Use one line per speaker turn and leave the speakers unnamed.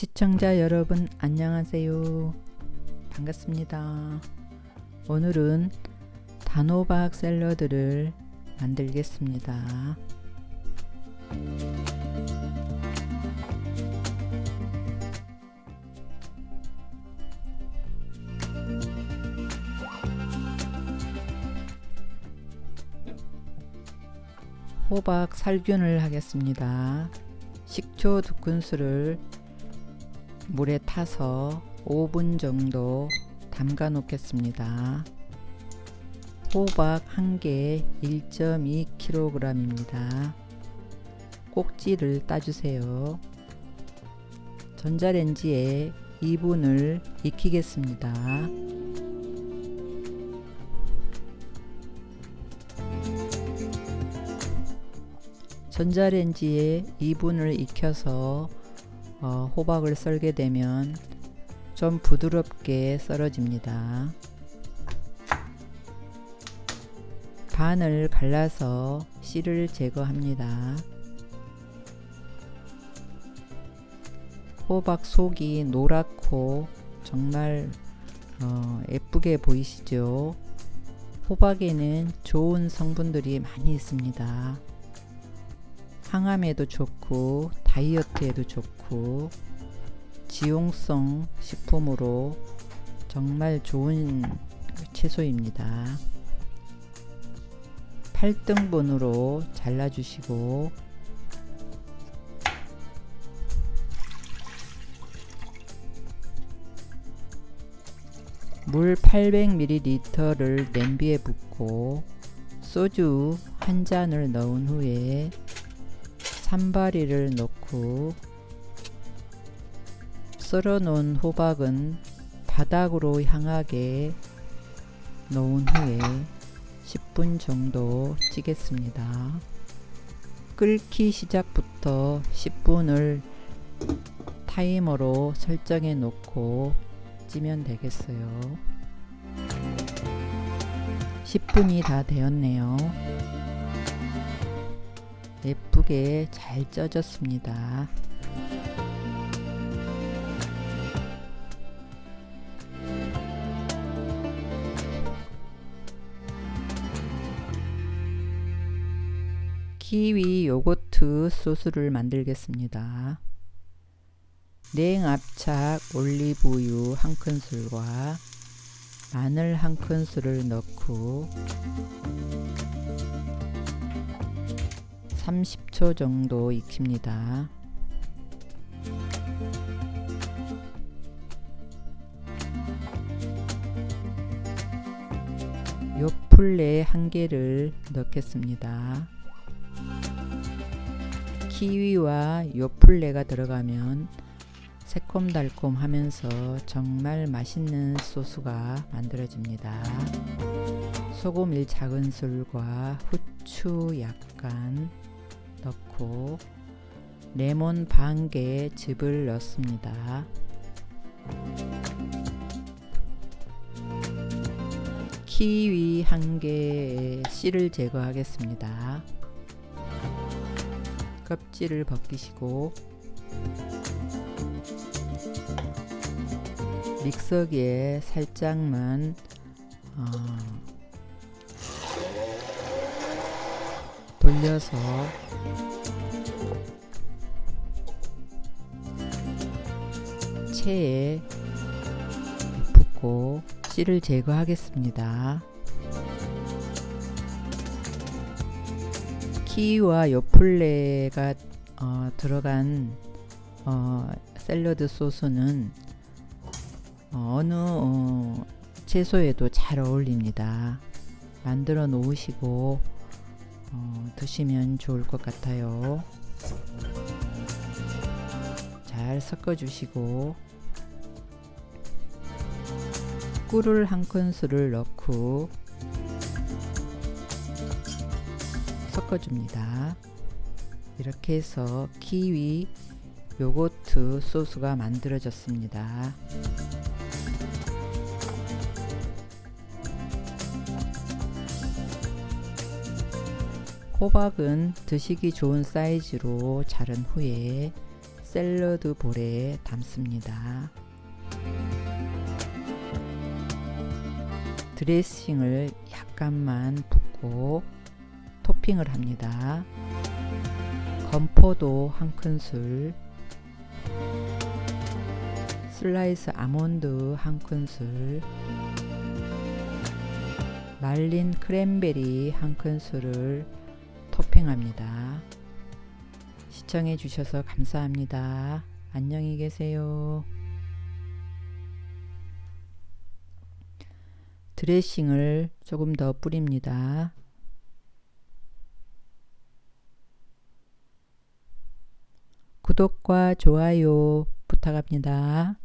시청자 여러분 안녕하세요. 반갑습니다. 오늘은 단호박 샐러드를 만들겠습니다. 호박 살균을 하겠습니다. 식초 두 큰술을 물에 타서 5분 정도 담가 놓겠습니다. 호박 한개 1.2kg입니다. 꼭지를 따주세요. 전자레인지에 2분을 익히겠습니다. 전자레인지에 2분을 익혀서 어, 호박을 썰게 되면 좀 부드럽게 썰어집니다. 반을 갈라서 씨를 제거합니다. 호박 속이 노랗고 정말 어, 예쁘게 보이시죠? 호박에는 좋은 성분들이 많이 있습니다. 항암에도 좋고 다이어트에도 좋고 지용성 식품으로 정말 좋은 채소입니다. 8등분으로 잘라주시고 물 800ml를 냄비에 붓고 소주 한 잔을 넣은 후에 산바리를 넣고 썰어 놓은 호박은 바닥으로 향하게 놓은 후에 10분 정도 찌겠습니다. 끓기 시작부터 10분을 타이머로 설정해 놓고 찌면 되겠어요. 10분이 다 되었네요. 예쁘게 잘 쪄졌습니다. 키위 요거트 소스를 만들겠습니다. 냉압착 올리브유 한 큰술과 마늘 한 큰술을 넣고 30초 정도 익힙니다. 요플레 한 개를 넣겠습니다. 키위와 요플레가 들어가면 새콤달콤 하면서 정말 맛있는 소스가 만들어집니다. 소금 1 작은술과 후추 약간 넣고 레몬 반개 즙을 넣습니다. 키위 한 개의 씨를 제거하겠습니다. 껍질을 벗기시고 믹서기에 살짝만 어, 돌려서 체에 붓고 씨를 제거하겠습니다. 키위와 요플레가 어, 들어간 어, 샐러드 소스는 어, 어느 어, 채소에도 잘 어울립니다. 만들어 놓으시고 어, 드시면 좋을 것 같아요. 잘 섞어 주시고 꿀을 한 큰술을 넣고 섞어 줍니다. 이렇게 해서 키위 요거트 소스가 만들어졌습니다. 호박은 드시기 좋은 사이즈로 자른 후에 샐러드 볼에 담습니다. 드레싱을 약간만 붓고 토핑을 합니다. 건포도 한 큰술, 슬라이스 아몬드 한 큰술, 말린 크랜베리 한 큰술을 토핑합니다. 시청해 주셔서 감사합니다. 안녕히 계세요. 드레싱을 조금 더 뿌립니다. 구독과 좋아요 부탁합니다.